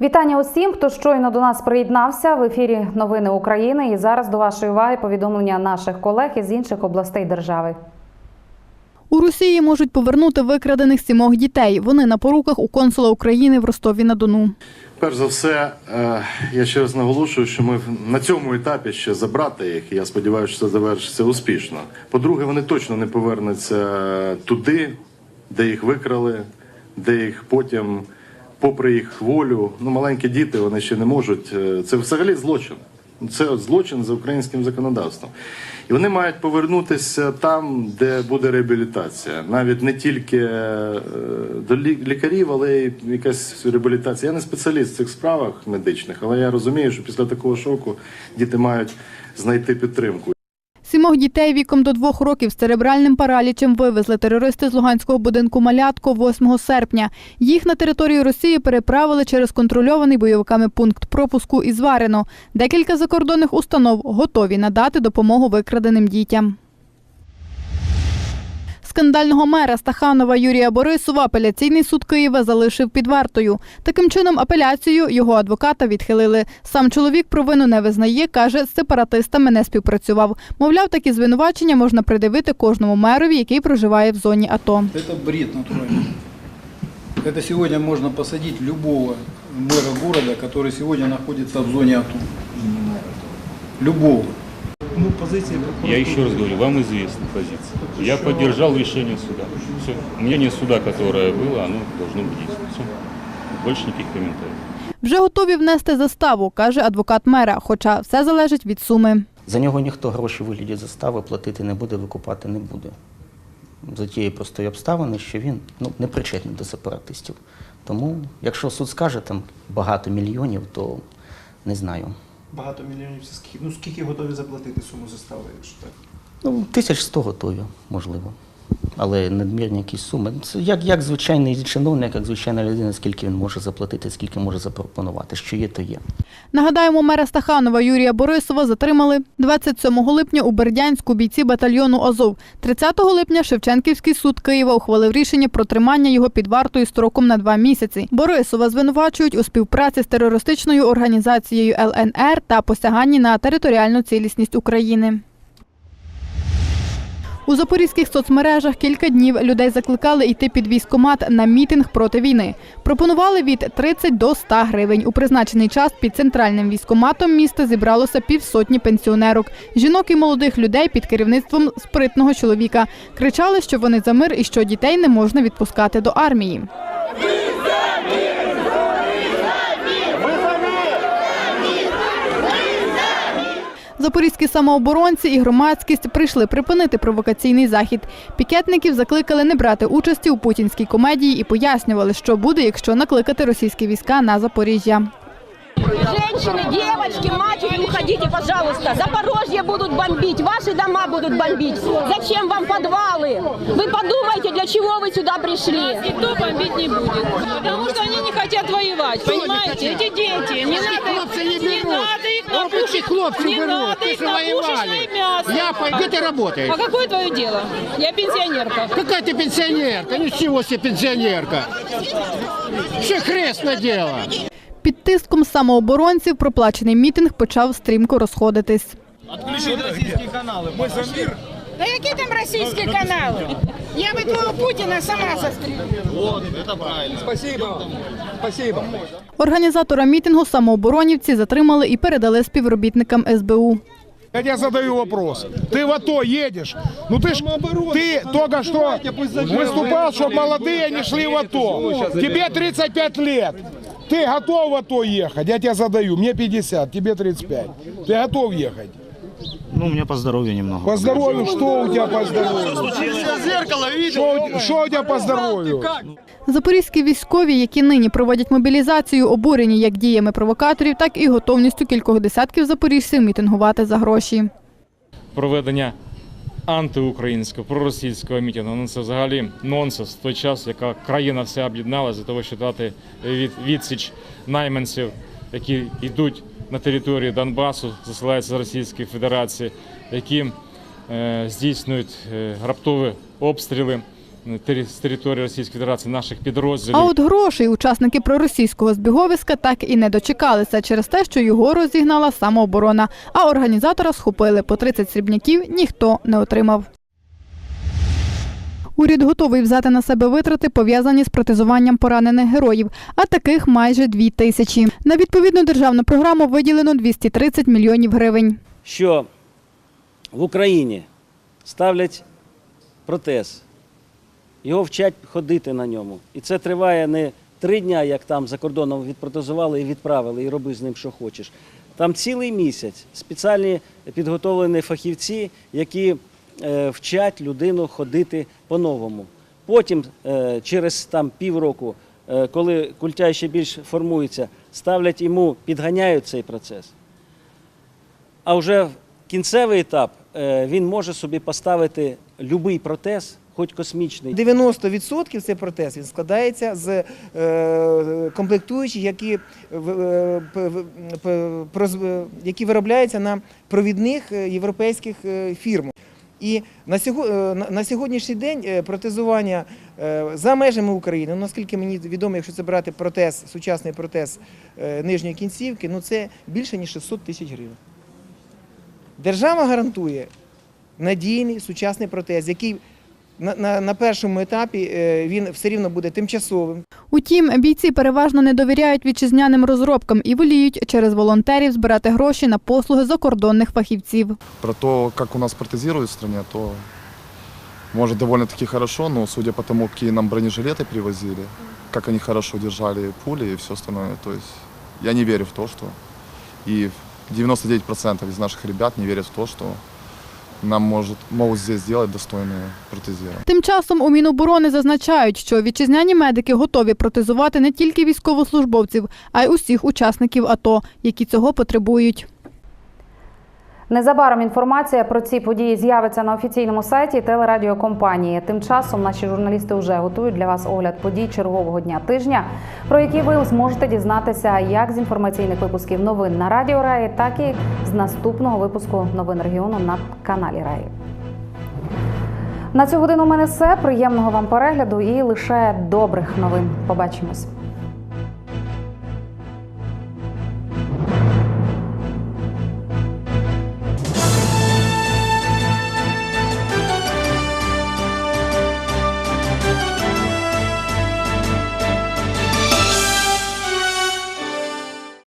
Вітання усім, хто щойно до нас приєднався в ефірі Новини України. І зараз до вашої уваги повідомлення наших колег із інших областей держави. У Росії можуть повернути викрадених сімох дітей. Вони на поруках у консула України в Ростові на Дону. Перш за все, е, я ще раз наголошую, що ми на цьому етапі ще забрати їх. і Я сподіваюся, що це завершиться успішно. По-друге, вони точно не повернуться туди, де їх викрали, де їх потім, попри їх волю, ну маленькі діти, вони ще не можуть. е, Це взагалі злочин. Це злочин за українським законодавством. І вони мають повернутися там, де буде реабілітація. Навіть не тільки е, до лікарів, але й якась реабілітація. Я не спеціаліст в цих справах медичних, але я розумію, що після такого шоку діти мають знайти підтримку. Сімох дітей віком до двох років з церебральним паралічем вивезли терористи з Луганського будинку Малятко 8 серпня. Їх на територію Росії переправили через контрольований бойовиками пункт пропуску і зварено. Декілька закордонних установ готові надати допомогу викраденим дітям Скандального мера Стаханова Юрія Борисова апеляційний суд Києва залишив під вартою. Таким чином, апеляцію його адвоката відхилили. Сам чоловік провину не визнає, каже, з сепаратистами не співпрацював. Мовляв, такі звинувачення можна придивити кожному мерові, який проживає в зоні АТО. Это бред натуральный. Это сегодня можно посадить любого мэра города, который сегодня находится в зоне АТО. Любого. Ну, позиция Я еще раз говорю, вам известна позиция. Я поддержал решение суда. Все. Мнение суда, которое было, оно должно быть действовать. Все. Больше никаких комментариев. Вже готові внести заставу, каже адвокат мера, хоча все залежить від суми. За нього ніхто гроші в вигляді застави платити не буде, викупати не буде. За тієї простої обставини, що він ну, не причетний до сепаратистів. Тому, якщо суд скаже там багато мільйонів, то не знаю. Багато мільйонів скільки? Ну скільки готові заплатити суму застави, якщо так? Ну, тисяч сто готові, можливо. Але надмірні якісь суми. Це як, як звичайний чиновник, як звичайна людина, скільки він може заплатити, скільки може запропонувати. Що є, то є. Нагадаємо, мера Стаханова Юрія Борисова затримали 27 липня у Бердянську бійці батальйону Азов. 30 липня Шевченківський суд Києва ухвалив рішення про тримання його під вартою строком на два місяці. Борисова звинувачують у співпраці з терористичною організацією ЛНР та посяганні на територіальну цілісність України. У запорізьких соцмережах кілька днів людей закликали йти під військомат на мітинг проти війни. Пропонували від 30 до 100 гривень. У призначений час під центральним військоматом міста зібралося півсотні пенсіонерок, жінок і молодих людей під керівництвом спритного чоловіка. Кричали, що вони за мир і що дітей не можна відпускати до армії. Запорізькі самооборонці і громадськість прийшли припинити провокаційний захід. Пікетників закликали не брати участі у путінській комедії і пояснювали, що буде, якщо накликати російські війська на Запоріжжя. Женщины, девочки, матери, уходите, пожалуйста. Запорожье будут бомбить, ваши дома будут бомбить. Зачем вам подвалы? Вы подумайте, для чего вы сюда пришли. Никто бомбить не будет. Потому что они не хотят воевать, понимаете? Эти дети, не надо, не надо их пушечное, не надо их на мясо. Я пойду, где ты работаешь? А какое твое дело? Я пенсионерка. Какая ты пенсионерка? Ничего себе пенсионерка? Все хрест надела? Під тиском самооборонців проплачений мітинг почав стрімко розходитись. Да какие там российские каналы? Я бы твоего Путина сама застрелила. Організатора мітингу самооборонівці затримали і передали співробітникам СБУ. Я тебе задаю вопрос. Ты в АТО едешь? Ну ты ж ты только что выступал, чтобы молодые не шли в АТО. Тебе 35 лет. Ты готов в АТО ехать? Я тебе задаю. Мне 50, тебе 35. Ты готов ехать? Ну, у меня по здоровью немного. По здоровью, что у тебя по здоровью? Что, у- что у тебя по здоровью? Запорізькі військові, які нині проводять мобілізацію, обурені як діями провокаторів, так і готовністю кількох десятків запоріжців мітингувати за гроші. проведення антиукраїнського, проросійського мітингу. Ну це взагалі нонсенс в той час, яка країна вся об'єдналася для того, щоб дати від, відсіч найманців, які йдуть на території Донбасу, засилаються з Російської Федерації, які е, здійснюють е, раптові обстріли з території Російської Федерації наших підрозділів. А от грошей учасники проросійського збіговиська так і не дочекалися через те, що його розігнала самооборона. А організатора схопили по 30 срібняків ніхто не отримав. Уряд готовий взяти на себе витрати, пов'язані з протезуванням поранених героїв, а таких майже дві тисячі. На відповідну державну програму виділено 230 мільйонів гривень. що в Україні ставлять протез, його вчать ходити на ньому. І це триває не три дня, як там за кордоном відпротезували і відправили, і роби з ним, що хочеш. Там цілий місяць спеціальні підготовлені фахівці, які вчать людину ходити по-новому. Потім, е, через там півроку, е, коли культя ще більш формується, ставлять йому, підганяють цей процес. А вже кінцевий етап е, він може собі поставити будь-який протез, хоч космічний. 90% цей протез складається з е, комплектуючих, які, е, е, які виробляються на провідних е, європейських е, фірм. І е, на- сьогоднішній день е, протезування е, за межами України, ну, наскільки мені відомо, якщо це брати протез, сучасний протез нижньої кінцівки, ну це більше ніж 600 тисяч гривень. Держава гарантує надійний сучасний протез, який на, на, на першому етапі е, він все рівно буде тимчасовим. Утім, бійці переважно не довіряють вітчизняним розробкам і воліють через волонтерів збирати гроші на послуги закордонних фахівців. Про то, как у нас протезируют в стране, то может довольно-таки хорошо, но судя по тому, какие нам бронежилеты привозили, как они хорошо держали пули и все остальное, то есть я не верю в то, что... И 99% из наших ребят не верят в то, что нам можуть можуть здесь сделать достойные протезиры. Тим часом у Міноборони зазначають, що вітчизняні медики готові протезувати не тільки військовослужбовців, а й усіх учасників АТО, які цього потребують. Незабаром інформація про ці події з'явиться на офіційному сайті телерадіокомпанії. Тим часом наші журналісти вже готують для вас огляд подій чергового дня тижня, про які ви зможете дізнатися як з інформаційних випусків новин на Радіо Раї, так і з наступного випуску новин регіону на каналі Раї. На цю годину у мене все. Приємного вам перегляду і лише добрих новин. Побачимось.